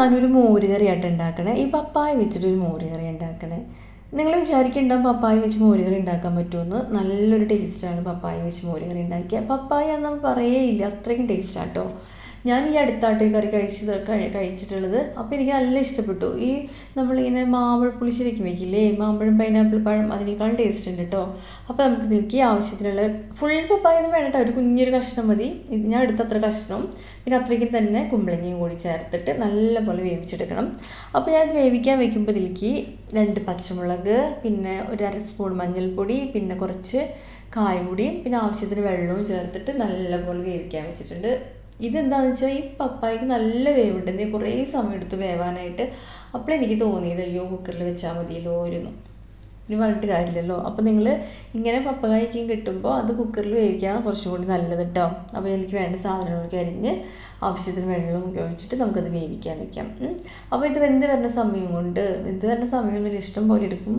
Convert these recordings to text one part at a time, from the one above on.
ഞാനൊരു മോര് കറിയായിട്ട് ഉണ്ടാക്കണേ ഈ പപ്പായ വെച്ചിട്ടൊരു മോര് കറി ഉണ്ടാക്കണേ നിങ്ങൾ വിചാരിക്കുന്നുണ്ടാവും പപ്പായ വെച്ച് മോര് കറി ഉണ്ടാക്കാൻ പറ്റുമെന്ന് നല്ലൊരു ടേസ്റ്റാണ് പപ്പായ വെച്ച് മോര് കറി ഉണ്ടാക്കിയ പപ്പായ എന്ന് പറയേയില്ല അത്രയ്ക്കും ടേസ്റ്റാട്ടോ ഞാൻ ഈ അടുത്തായിട്ട് കറി കഴിച്ചത് കഴിച്ചിട്ടുള്ളത്. അപ്പോൾ എനിക്ക് നല്ല ഇഷ്ടപ്പെട്ടു. ഈ നമ്മളിങ്ങനെ മാമ്പഴ പുളിശ്ശേരിക്ക് വെക്കില്ലേ? മാമ്പഴം പൈനാപ്പിൾ പഴം അതിനേക്കാളും ടേസ്റ്റ് ഉണ്ട് കേട്ടോ അപ്പോൾ നമുക്ക് ഇതിലേക്ക് ആവശ്യത്തിനുള്ള ഫുൾ പപ്പായൊന്നും വേണ്ട ഒരു കുഞ്ഞൊരു കഷ്ണം മതി. ഇത് ഞാൻ എടുത്ത അത്ര കഷ്ണവും. പിന്നെ അത്രയ്ക്കും തന്നെ കുമ്പളങ്ങയും കൂടി ചേർത്തിട്ട് നല്ലപോലെ വേവിച്ചെടുക്കണം. അപ്പോൾ ഞാൻ വേവിക്കാൻ വെക്കുമ്പോൾ ഇതിലേക്ക് രണ്ട് പച്ചമുളക് പിന്നെ ഒരു അര സ്പൂൺ മഞ്ഞൾപ്പൊടി പിന്നെ കുറച്ച് കായപൊടിയും പിന്നെ ആവശ്യത്തിന് വെള്ളവും ചേർത്തിട്ട് നല്ലപോലെ വേവിക്കാൻ വെച്ചിട്ടുണ്ട്. ഇതെന്താണെന്ന് വെച്ചാൽ ഈ പപ്പായക്ക് നല്ല വേവുണ്ട്. നീ കുറേ സമയം എടുത്ത് വേവാനായിട്ട്. അപ്പോൾ എനിക്ക് തോന്നിയത് അയ്യോ കുക്കറിൽ വെച്ചാൽ മതിയല്ലോ ആയിരുന്നു ഇനി പറഞ്ഞിട്ട് കാര്യമില്ലല്ലോ. അപ്പോൾ നിങ്ങൾ ഇങ്ങനെ പപ്പായക്കും കിട്ടുമ്പോൾ അത് കുക്കറിൽ വേവിക്കാൻ കുറച്ചും കൂടി നല്ലത് കേട്ടോ അപ്പോൾ എനിക്ക് വേണ്ട സാധനങ്ങളൊക്കെ അരിഞ്ഞ് ആവശ്യത്തിന് വെള്ളം ഒഴിച്ചിട്ട് നമുക്കത് വേവിക്കാൻ വെക്കാം. അപ്പോൾ ഇത് വെന്ത് വരുന്ന സമയം കൊണ്ട് വെന്ത് വരുന്ന സമയം ഇഷ്ടം പോലെ എടുക്കും.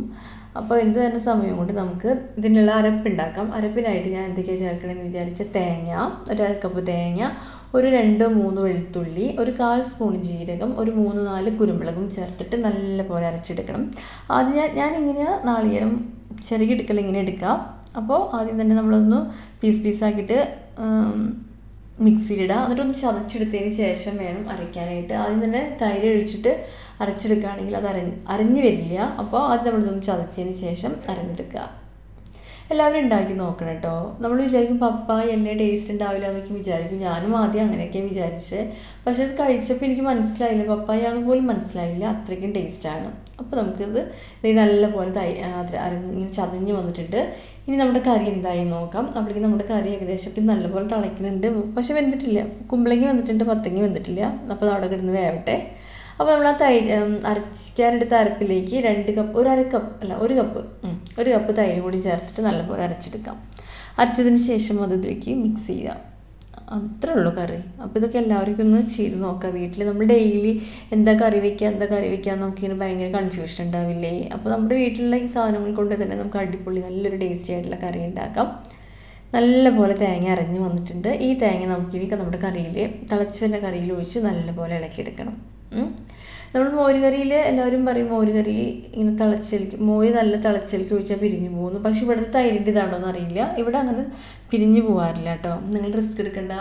അപ്പോൾ എന്ത് തന്നെ സമയം കൊണ്ട് നമുക്ക് ഇതിനുള്ള അരപ്പുണ്ടാക്കാം അരപ്പിനായിട്ട് ഞാൻ എന്തൊക്കെയാണ് ചേർക്കണമെന്ന് വിചാരിച്ച തേങ്ങ ഒരു അരക്കപ്പ് തേങ്ങ ഒരു രണ്ട് മൂന്ന് വെളുത്തുള്ളി ഒരു കാൽ സ്പൂൺ ജീരകം ഒരു മൂന്ന് നാല് കുരുമുളകും ചേർത്തിട്ട് നല്ലപോലെ അരച്ചെടുക്കണം. ആദ്യം ഞാൻ ഇങ്ങനെയാണ് നാളികേരം ചിരകിയെടുക്കൽ ഇങ്ങനെ എടുക്കാം. അപ്പോൾ ആദ്യം തന്നെ നമ്മളൊന്ന് പീസ് പീസാക്കിയിട്ട് മിക്സിയിലിടുക എന്നിട്ടൊന്ന് ചതച്ചെടുത്തതിന് ശേഷം വേണം അരയ്ക്കാനായിട്ട്. ആദ്യം തന്നെ തൈര് ഒഴിച്ചിട്ട് അരച്ചെടുക്കുകയാണെങ്കിൽ അത് അരഞ്ഞ് അരഞ്ഞ് വരില്ല. അപ്പോൾ ആദ്യം നമ്മളിതൊന്ന് ചതച്ചതിന് ശേഷം അരഞ്ഞെടുക്കുക. എല്ലാവരും ഉണ്ടാക്കി നോക്കണം കേട്ടോ നമ്മൾ വിചാരിക്കും പപ്പായ എന്നെ ടേസ്റ്റ് ഉണ്ടാവില്ല എന്നൊക്കെ വിചാരിക്കും. ഞാനും ആദ്യം അങ്ങനെയൊക്കെ വിചാരിച്ച്. പക്ഷെ അത് കഴിച്ചപ്പോൾ എനിക്ക് മനസ്സിലായില്ല. പപ്പായ എന്ന് പോലും മനസ്സിലായില്ല. അത്രയ്ക്കും ടേസ്റ്റാണ് അപ്പോൾ നമുക്കിത് ഇത് നല്ലപോലെ തൈ ഇങ്ങനെ ചതഞ്ഞ് വന്നിട്ടുണ്ട്. ഇനി നമ്മുടെ കറി എന്തായി നോക്കാം. അപ്പോഴേക്കും നമ്മുടെ കറി ഏകദേശം ഒക്കെ നല്ലപോലെ തിളയ്ക്കുന്നുണ്ട്. പക്ഷെ വെന്തിട്ടില്ല. കുമ്പളങ്ങി വന്നിട്ടുണ്ട് പത്തങ്ങി വെന്തിട്ടില്ല. അപ്പോൾ അവിടെ കിടന്ന് വേവട്ടെ. അപ്പോൾ നമ്മൾ ആ തൈര് അരയ്ക്കാനെടുത്ത അരപ്പിലേക്ക് രണ്ട് കപ്പ് ഒരു അര കപ്പ് അല്ല ഒരു കപ്പ് ഒരു കപ്പ് തൈര് കൂടി ചേർത്തിട്ട് നല്ലപോലെ അരച്ചെടുക്കാം. അരച്ചതിന് ശേഷം അത് ഇതിലേക്ക് മിക്സ് ചെയ്യുക. അത്രേ ഉള്ളൂ കറി. അപ്പോൾ ഇതൊക്കെ എല്ലാവർക്കും ഒന്ന് ചെയ്ത് നോക്കാം വീട്ടിൽ നമ്മൾ ഡെയിലി എന്താ കറി വയ്ക്കുക എന്താ കറി വയ്ക്കുക നമുക്കിങ്ങനെ ഭയങ്കര കൺഫ്യൂഷൻ ഉണ്ടാവില്ലേ? അപ്പോൾ നമ്മുടെ വീട്ടിലുള്ള ഈ സാധനങ്ങൾ കൊണ്ട് തന്നെ നമുക്ക് അടിപൊളി നല്ലൊരു ടേസ്റ്റി ആയിട്ടുള്ള കറി ഉണ്ടാക്കാം. നല്ലപോലെ തേങ്ങ അരഞ്ഞ് വന്നിട്ടുണ്ട്. ഈ തേങ്ങ നമുക്കിനി നമ്മുടെ കറിയിൽ തിളച്ച് വരുന്ന കറിയിൽ ഒഴിച്ച് നല്ലപോലെ ഇളക്കിയെടുക്കണം. നമ്മൾ മോരുകറിയിൽ എല്ലാവരും പറയും മോരുകറി ഇങ്ങനെ തിളച്ചലിക്ക് മോര് നല്ല തിളച്ചലിക്ക് ഒഴിച്ചാൽ പിരിഞ്ഞു പോകുന്നു. പക്ഷേ ഇവിടുത്തെ തൈരിന്റെ ഇതാണോ എന്നറിയില്ല ഇവിടെ അങ്ങനെ പിരിഞ്ഞു പോകാറില്ല കേട്ടോ. നിങ്ങൾ റിസ്ക് എടുക്കേണ്ട.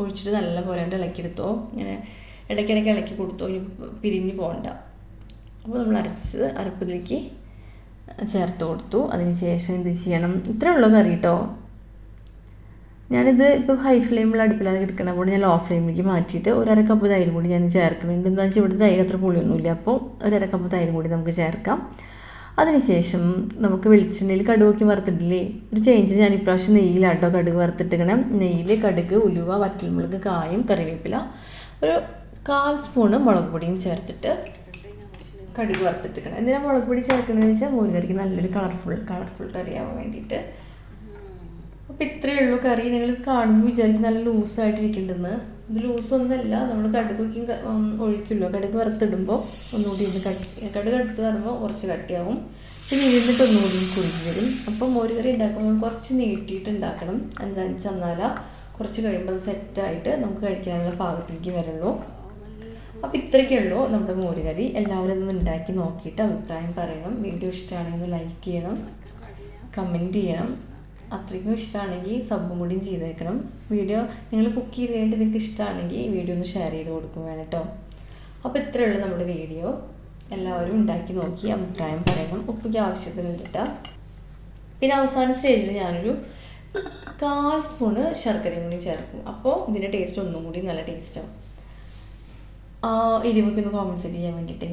ഒഴിച്ചിട്ട് നല്ല പോലെ ഇളക്കിയെടുത്തോ. ഇങ്ങനെ ഇടയ്ക്കിടയ്ക്ക് ഇളക്കി കൊടുത്തോ. ഇനി പിരിഞ്ഞു പോകണ്ട. അപ്പോൾ നമ്മൾ അരച്ചത് അരപ്പിലേക്ക് ചേർത്ത് കൊടുത്തു. അതിന് ശേഷം ഇത് ചെയ്യണം. ഇത്രേ ഉള്ളൂ കറി കേട്ടോ. ഞാനിത് ഇപ്പോൾ ഹൈ ഫ്ലെയിമിൽ അടുപ്പിലാണ് എടുക്കണം അപ്പോൾ ഞാൻ ലോ ഫ്ലെയിമിലേക്ക് മാറ്റിയിട്ട് ഒരര കപ്പ് തൈരും കൂടി ഞാൻ ചേർക്കുന്നുണ്ട്. എന്താണെന്ന് വെച്ചാൽ ഇവിടെ തൈര് അത്ര പുളിയൊന്നുമില്ല. അപ്പോൾ ഒരര കപ്പ് തൈര് കൂടി നമുക്ക് ചേർക്കാം. അതിനുശേഷം നമുക്ക് വെളിച്ചെണ്ണയിൽ കടുകൊക്കെ വറുത്തിട്ടില്ലേ? ഒരു ചേഞ്ച് ഞാൻ ഇപ്രാവശ്യം നെയ്യിലാട്ടോ കടുക് വറുത്തിട്ടിങ്ങനെ നെയ്യിൽ കടുക് ഉലുവ വറ്റൽമുളക് കായും കറിവേപ്പില ഒരു കാൽ സ്പൂണ് മുളക് പൊടിയും ചേർത്തിട്ട് കടുക് വറുത്തിട്ടിക്കണം. എന്തിനാണ് മുളക് പൊടി ചേർക്കുന്നതെന്ന് വെച്ചാൽ മോരുകറിക്ക് നല്ലൊരു കളർഫുൾ കളർഫുൾ കറിയാവാൻ വേണ്ടിയിട്ട്. അപ്പോൾ ഇത്രയേ ഉള്ളൂ കറി. നിങ്ങൾ കാണുമ്പോൾ വിചാരിക്കും നല്ല ലൂസായിട്ടിരിക്കേണ്ടെന്ന് ഇത് ലൂസൊന്നുമല്ല നമ്മൾ കടുകൊക്കെ ഒഴിക്കുമല്ലോ. കടുക് വറുത്തിടുമ്പോൾ ഒന്നുകൂടി ഇത് കട്ടി കടുക് എടുത്ത് വരുമ്പോൾ കുറച്ച് കട്ടിയാവും പിന്നെ ഇരുന്നിട്ട് ഒന്നുകൂടി കുറുകി വരും. അപ്പം മോര് കറി ഉണ്ടാക്കുമ്പോൾ കുറച്ച് നീട്ടിയിട്ട് ഉണ്ടാക്കണം. എന്താണെന്ന് വെച്ചാൽ കുറച്ച് കഴിയുമ്പോൾ സെറ്റായിട്ട് നമുക്ക് കഴിക്കാനുള്ള പാകത്തിലേക്ക് വരുള്ളൂ. അപ്പോൾ ഇത്രയൊക്കെ ഉള്ളൂ നമ്മുടെ മോര് കറി എല്ലാവരും ഒന്ന് ഉണ്ടാക്കി നോക്കിയിട്ട് അഭിപ്രായം പറയണം. വീഡിയോ ഇഷ്ടമാണെങ്കിൽ ലൈക്ക് ചെയ്യണം. കമന്റ് ചെയ്യണം. അത്രയ്ക്കും ഇഷ്ടമാണെങ്കിൽ സബും കൂടിയും ചെയ്തേക്കണം. വീഡിയോ നിങ്ങൾ കുക്ക് ചെയ്ത് കഴിഞ്ഞിട്ട് നിങ്ങൾക്ക് ഇഷ്ടമാണെങ്കിൽ വീഡിയോ ഒന്ന് ഷെയർ ചെയ്ത് കൊടുക്കും കേട്ടോ. അപ്പോൾ ഇത്രയേ ഉള്ളൂ നമ്മുടെ വീഡിയോ. എല്ലാവരും ഉണ്ടാക്കി നോക്കി അഭിപ്രായം പറയണം. ഉപ്പയ്ക്ക് ആവശ്യത്തിന് കിട്ടാം. പിന്നെ അവസാന സ്റ്റേജിൽ ഞാനൊരു കാൽ സ്പൂണ് ശർക്കരയും കൂടി ചേർക്കും. അപ്പോൾ ഇതിന്റെ ടേസ്റ്റ് ഒന്നും കൂടി നല്ല ടേസ്റ്റാവും എരിവൊക്കെ ഒന്ന് കോമ്പൻസേറ്റ് ചെയ്യാൻ വേണ്ടിയിട്ട്